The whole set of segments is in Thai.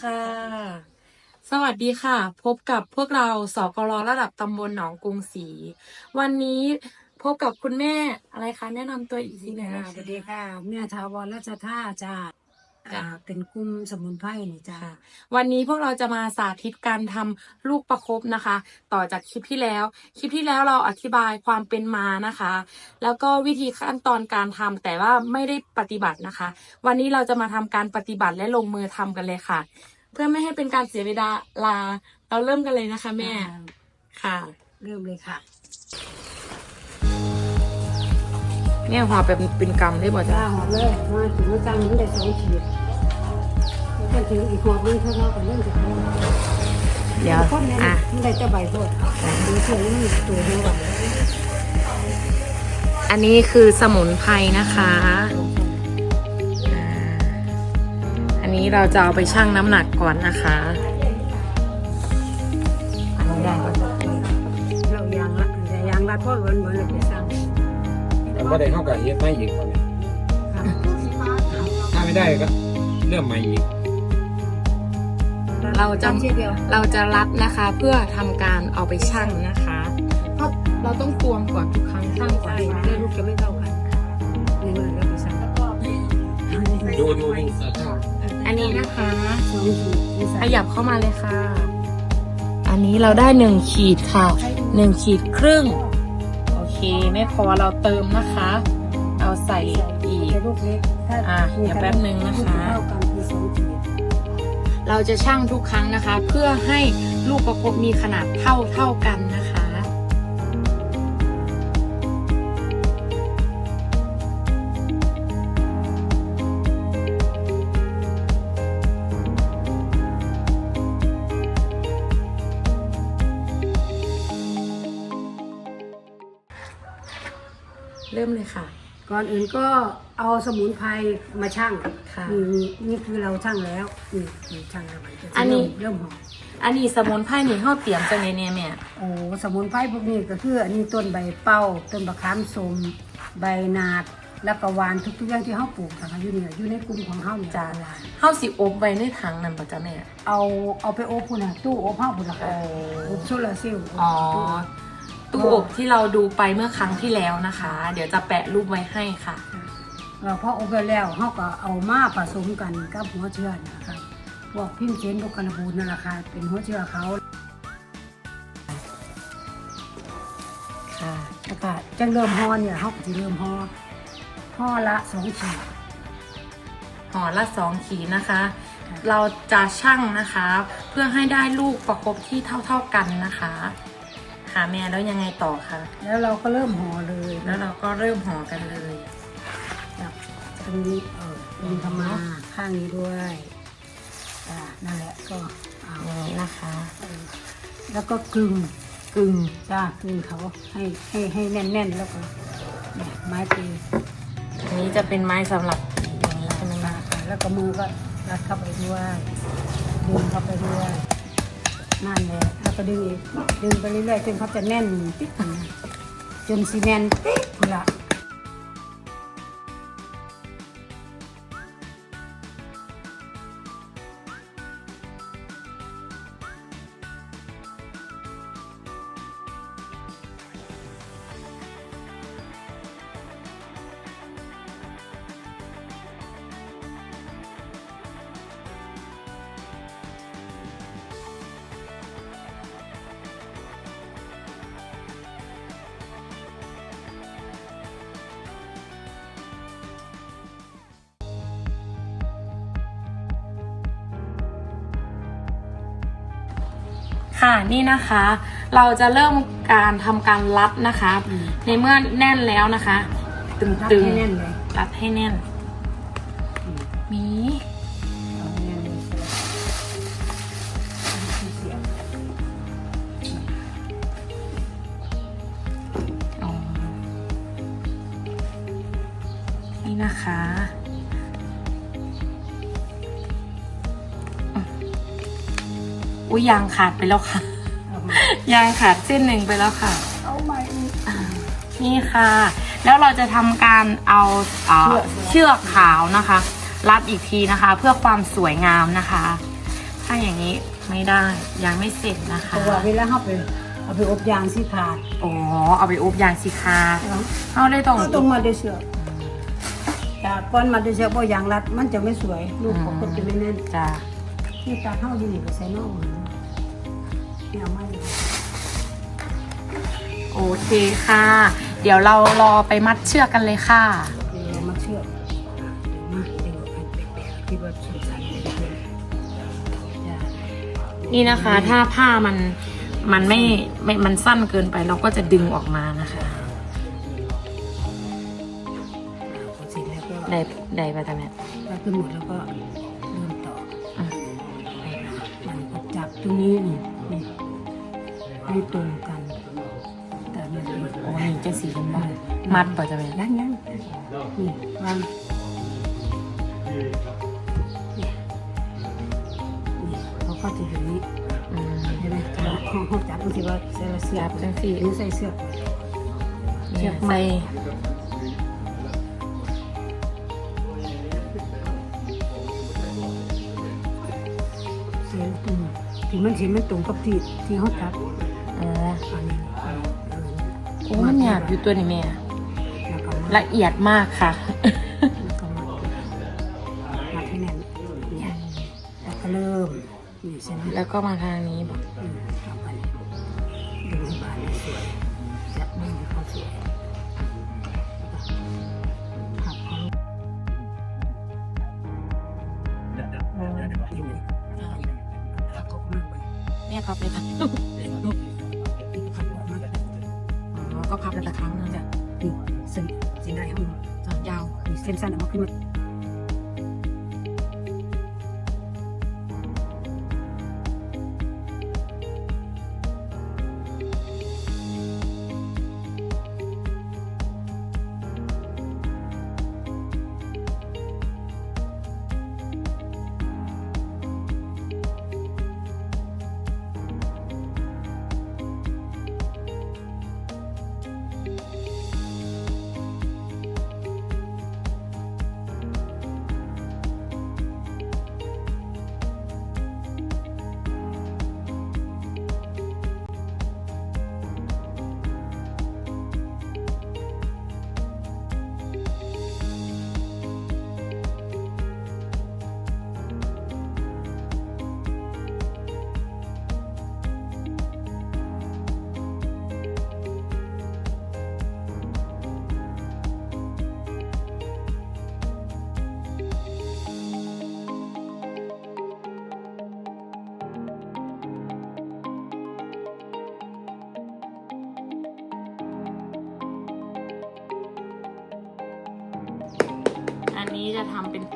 ค่ะ สวัสดีค่ะ พบกับพวกเราสกรระดับตำบลหนองกรุงศรีวันนี้พบกับคุณแม่อะไรคะแนะนำตัวอีกทีหนึ่งค่ะ สวัสดีค่ะ แม่ทาวรราชท่าจ้า จ้ะ อ่าเป็นกลุ่มสมุนไพรนี่จ้าค่ะ วันนี้พวกเราจะมาสาธิตการทำลูกประคบนะคะ ต่อจากคลิปที่แล้ว คลิปที่แล้วเราอธิบายความเป็นมานะคะ แล้วก็วิธีขั้นตอนการทำแต่ว่าไม่ได้ปฏิบัตินะคะ วันนี้เราจะมาทำการปฏิบัติและลงมือทำกันเลยค่ะ เพื่อไม่ให้เป็นการเสียเวลาลาเราเริ่มกันเลยนะคะ แม่อ่าค่ะ เริ่มเลยค่ะ เนี่ยหัวเป็นเป็นกรรมได้บ่จ้าจ้าหอมเลยมาถึงว่าจังมันได้สองขีดมันถึงอีกหัวนึงเท่าๆกันเริ่มจะทำเดี๋ยวคนเนี่ยอะมันได้จะใบโทษดูเฉยมันตัวเดียวกันอันนี้คือสมุนไพรนะคะอ่าอันนี้เราจะเอาไปชั่งน้ำหนักก่อนนะคะอันนี้ได้ก่อนเรายางละแต่ยางละทอดเหมือนเหมือนเลย ไปสั่งแต่ว่าได้เท่ากับเฮ็ดไม่อีกตอนนี้ค่ะถ้าไม่ได้ก็เริ่มใหม่อีก เราจะทำเช่นเดียวเราจะรัดนะคะเพื่อทำการเอาไปชั่งนะคะเพราะเราต้องตวงก่อนทุกครั้งชั่งก่อนใช่ไม่ได้ลูกจะไม่เท่ากันนี่มันแล้วไปสั่งดูดูดูสภาพอันนี้นะคะสองขีดนี่ขใส่ยับเข้ามาเลยค่ะ อันนี้เราได้หนึ่งขีดค่ะหนึ่งขีดครึ่งโอเค ไม่พอเราเติมนะคะ เอาใส่อีกลูกเล็กอะเดี๋ยวแป๊บนึงนะคะเท่ากันคือสองขีดเราจะชั่งทุกครั้งนะคะ เพื่อให้ลูกประคบมีขนาดเท่าเท่ากันนะคะ เริ่มเลยค่ะ ก่อนอื่นก็เอาสมุนไพรมาชั่งค่ะ นี่นี่คือเราชั่งแล้วนี่นี่ชั่งแล้วมันจะอันนี้ เริ่มหอมอันนี้สมุนไพรนี่เขาเตรียมจังเลยเนี่ยแม่โอ้สมุนไพรพวกนี้ก็คืออันนี้ต้นใบเป้าต้นบะขามสมใบนาดแล้วก็หวานทุกๆอย่างที่เขาปลูกนะคะอยู่เนี่ยอยู่ในกลุ่มของเขาเนี่ยจ้าหวานเขาสิอบไว้ในถังนั่นปะจ๊ะแม่ เอาเอาไปโอบพุ่นน่ะตู้โอบผ้าพุ่นละค่ะอ๋อโอบโซลาร์เซลล์อ๋อ ตู้อบที่เราดูไปเมื่อครั้งที่แล้วนะคะ เดี๋ยวจะแปะรูปไว้ให้ค่ะ เราพออบไปแล้วเขาก็เอามาผสมกันกับหัวเชื้อนะคะพวกพิมเจนพวกกันบูนนั่นแหละค่ะเป็นหัวเชื้อเขาค่ะแล้วก็จังเริ่มห่อเนี่ยเขาก็จะเริ่มห่อห่อละสองขีดห่อละสองขีดนะคะค่ะเราจะชั่งนะคะ เพื่อให้ได้ลูกประกบที่เท่า ๆกันนะคะ ค่ะแม่แล้วยังไงต่อคะแล้วเราก็เริ่มห่อเลยแล้วเราก็เริ่มห่อกันเลยจับตรงนี้เออดึงเข้ามาข้างนี้ด้วยอ่านั่นแหละก็เอาอย่างนี้นะคะเออแล้วก็กลึงกึ่งจ้ากลึงเขาให้ให้ให้แน่นๆแล้วก็เนี่ยไม้ตีอันนี้จะเป็นไม้สำหรับอย่างนี้ใช่ไหมมาคะค่ะแล้วก็มือก็รัดเข้าไปด้วยดึงเข้าไปด้วยนั่นแหละ แล้วก็ดึงอีกดึงไปเรื่อยๆจนเขาจะแน่นปิ๊กนะจนซีเมนต์ปิ๊กละ ค่ะนี่นะคะ เราจะเริ่มการทำการรัดนะคะ อืม ในเมื่อแน่นแล้วนะคะ ตึงรัดตึงให้แน่นเลย รัดให้แน่นอืม มี อุ้ยยางขาดไปแล้วค่ะเอามายางขาดเส้นหนึ่งไปแล้วค่ะ เอาใหม่อีกนี่ค่ะ แล้วเราจะทำการเอาเอ่อเชือกเชือกขาวนะคะ รัดอีกทีนะคะ เพื่อความสวยงามนะคะ ถ้าอย่างนี้ไม่ได้ยังไม่เสร็จนะเพคะราะว่าเวลาเขาไปเอาไปอบยางสิขาดอ๋อเอาไปอบยางสิคะเอาได้ตรงก็ต้องมาด้วยเสือกแต่ก้อนมาด้วยเสือกเพราะยางรัดมันจะไม่สวย ลูกของคนจะไม่แน่นจ้ะนี่ตาเข้าอยู่นี่ก็ใส่นอก เนี่ยเอามาอยู่โอเคค่ะ เดี๋ยวเรารอไปมัดเชือกกันเลยค่ะ เดี๋ยวมาเชือกมาเดี๋ยวอันแปลกๆที่ว่าสุดสันเลยจ้ะนี่นะคะ ถ้าผ้ามันมันไม่ไม่มันสั้นเกินไปเราก็จะดึงออกมานะคะพอเสร็จแล้วก็ได้ได้ไปแต่แม่ก็ขึ้นหมดแล้วก็เริ่มต่ออะมันก็จับตรงนี้นี่ นี่ให้ตรงกัน แต่มันเป็นโอ้นี่จะสีกันบ้างมัดป่ะจะแม่ยังยังนี่วางนี่นี่เขาก็จะอย่างนี้อืมเห็นไหมเขาจับมันสิว่าใส่เสื้อจังสิหรือใส่เสื้อเนี่ยใส่เสือกอืมที่มันสิมันตรงกับที่ที่เขาจับ เออโอ้มันหยาบอยู่ตัวนี่แม่แล้วก็มาละเอียดมากค่ะ แล้วก็มามาที่แน่นเนี่ยแล้วก็เริ่มนี่ใช่ไหมแล้วก็มาทางนี้บอกอืมเอาไปดึงให้บานให้สวยจับมือให้เขาสวย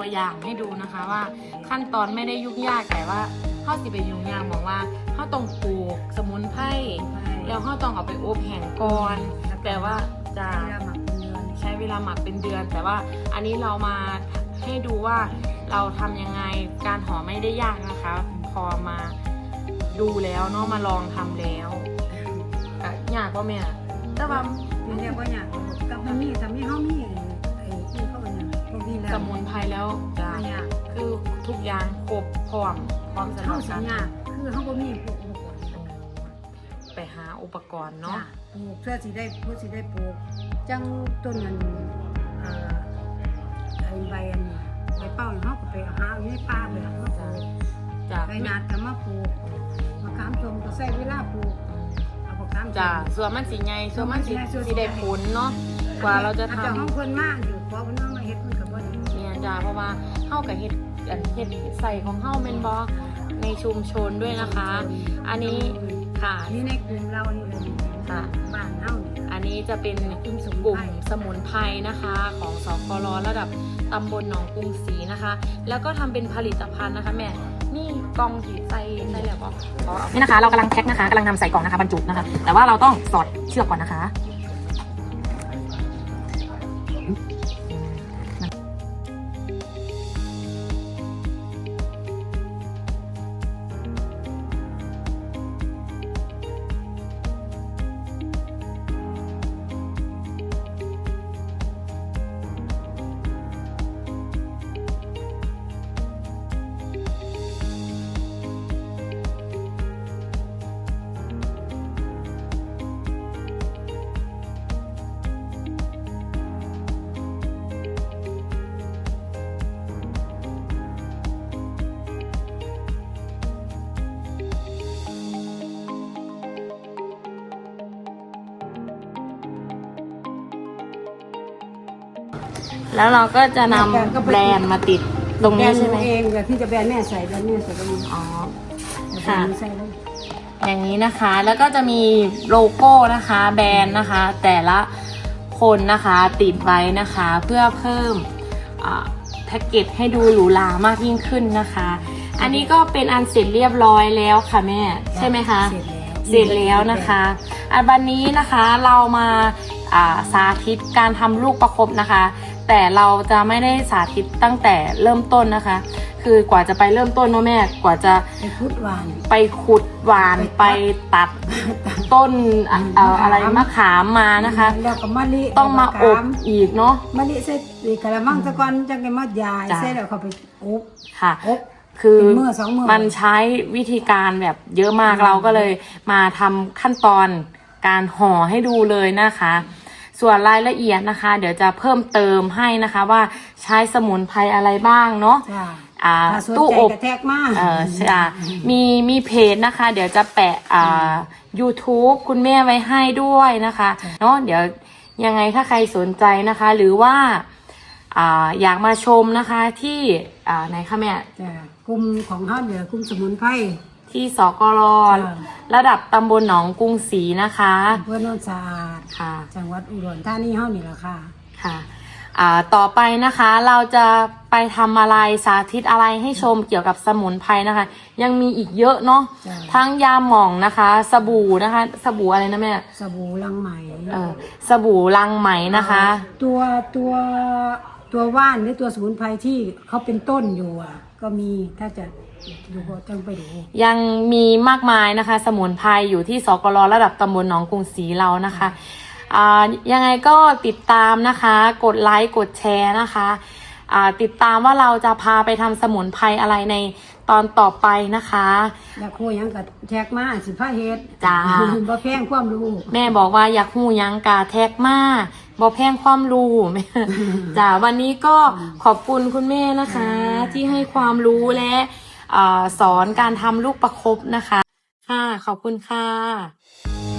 ตัวอย่างให้ดูนะคะว่าขั้นตอนไม่ได้ยุ่งยากแต่ว่าเข้าสิไปยุ่งยากมองว่าเข้าต้องปลูกสมุนไพรแล้วเข้าต้องเอาไปอบแห้งก่อนแต่ว่าจะเวลาหมักเป็นเดือนใช้เวลาหมักเป็นเดือน แต่ว่าอันนี้เรามาให้ดูว่าเราทำยังไงการห่อไม่ได้ยากนะคะ พอมาดูแล้วเนาะมาลองทำแล้วก็ยากป่ะแม่แต่ว่ามันเรียกว่าอย่างกับมันมีแต่มีห้องมี สมุนไพรแล้วจะไม่ยากคือทุกอย่างครบพร้อมพร้อมสำหเข้ารับสักาญรญาคือเขาบ่มีพวกอุปกรณ์ไปหาอุปกรณ์เนาะเนาะปลูกเพื่อสิได้เพื่อสิได้ปลูกจังต้นนั้นเอ่อไอ้ใบอันนี้ใบเป้าเนี่ยเขาก็ไปหาอยู่ในป่าเลยเขาปลูกจ้ะใบหนาดก็มาปลูกมะขามชมก็ใช้เวลาปลูกเอามะขามชมจ้ะส่วนมันสีไงส่วนมันสีส่วนมันสิสีได้ผลเนาะกว่าเราจะทอจห้องคนมากอยู่เพราะว่าน้องมาเฮ็ดมันก็บ่ได้ำเนี่ยจ้ะเพราะว่าเฮากับเฮ็ดอันเฮ็ดใส่ของเฮาเป็นบอในชุมชนด้วยนะคะ อันนี้ค่ะนี่ในกลุ่มเรานี่เลยค่ะบ้านเฮานี่อันนี้จะเป็นกลุ่มสมุนไพรนะคะ ของสกลระดับตำบลหนองกรุงศรีนะคะ แล้วก็ทำเป็นผลิตภัณฑ์นะคะแม่นี่กล่องสีใส่ใส่แล้วก็นี่นะคะ เรากำลังแพ็คนะคะกำลังนำใส่กล่องนะคะบรรจุนะคะ แต่ว่าเราต้องสอดเชือกก่อนนะคะ แล้วเราก็จะนำแบรนด์มาติดตรงนี้ใช่ไหมแบรนด์เองแบบที่จะแบรนด์แม่ใส่แบรนด์แม่ใส่ตรงนี้อ๋อแบรค่ะนด์ใส่เลยอย่างนี้นะคะ แล้วก็จะมีโลโก้นะคะ แบรนด์นะคะ แต่ละคนนะคะติดไว้นะคะ เพื่อเพิ่มอ่าแพ็กเกจให้ดูหรูหรามากยิ่งขึ้นนะคะ อันนี้ก็เป็นอันเสร็จเรียบร้อยแล้วค่ะแม่ ใช่ไหมคะ เสร็จแล้วเสร็จแล้วนะคะอันวันนี้นะคะเรามาอ่าสาธิตการทำลูกประคบนะคะ แต่เราจะไม่ได้สาธิตตั้งแต่เริ่มต้นนะคะ คือกว่าจะไปเริ่มต้นเนาะแม่กว่าจะไปพุดหวาน ไปขุดหวานไปตัดต้นอะเอ่ออะไรมะขามมานะคะ แล้วก็มะลิต้องมาอบอีกเนาะมะลิใส่อีกกระมังตะกอนจังไงมายายจ้ะใส่แล้วเขาไปอบค่ะ อบ คือเป็นมื้อสองมื้อมันใช้วิธีการแบบเยอะมากเราก็เลยมาทำขั้นตอนการห่อให้ดูเลยนะคะ ส่วนรายละเอียดนะคะ เดี๋ยวจะเพิ่มเติมให้นะคะว่าใช้สมุนไพรอะไรบ้างเนาะจ้าอ่าถ้าสนตู้ใจอบ กระแทกมาก เออใช่อะมีมีเพจนะคะ เดี๋ยวจะแปะอ่า YouTube คุณแม่ไว้ให้ด้วยนะคะเนาะเดี๋ยวยังไงถ้าใครสนใจนะคะ หรือว่าอ่าอยากมาชมนะคะที่อ่าไหนคะแม่ จ้ากลุ่มของเขาเหลือกลุ่มสมุนไพร ที่สกรจ้ะระดับตำบลหนองกรุงศรีนะคะอำเพื่อโนนสะอาดค่ะ จังหวัดอุดรธานีเฮานี่แหละค่ะ ค่ะอ่าต่อไปนะคะเราจะไปทำอะไรสาธิตอะไรให้ชมเกี่ยวกับสมุนไพรนะคะ ยังมีอีกเยอะเนาะจ้ะ ทั้งยาหม่องนะคะ สบู่นะคะ สบู่อะไรนะแม่สบู่ลังไหมเออสบู่ลังไหมนะคะ ตัวตัวตัวว่านหรือตัวสมุนไพรที่เขาเป็นต้นอยู่อะ ก็มีถ้าจะ ดูก็ต้องไปดูยังมีมากมายนะคะ สมุนไพรอยู่ที่สกรระดับตำบลหนองกรุงศรีเรานะคะอ่ายังไงก็ติดตามนะคะ กดไลค์กดแชร์นะคะอ่าติดตามว่าเราจะพาไปทำสมุนไพรอะไรในตอนต่อไปนะคะอยากคุยหยังกับแท็กมาสิผ้าเฮ็ดจ้าบ่แพงความรู้แม่บอกว่าอยากหูหยังกาแท็กมาบอแพงความรู้แม่จ้าวันนี้ก็ขอบคุณคุณแม่นะคะ ที่ให้ความรู้และอ่า สอนการทำลูกประคบนะคะ ค่ะ ขอบคุณค่ะ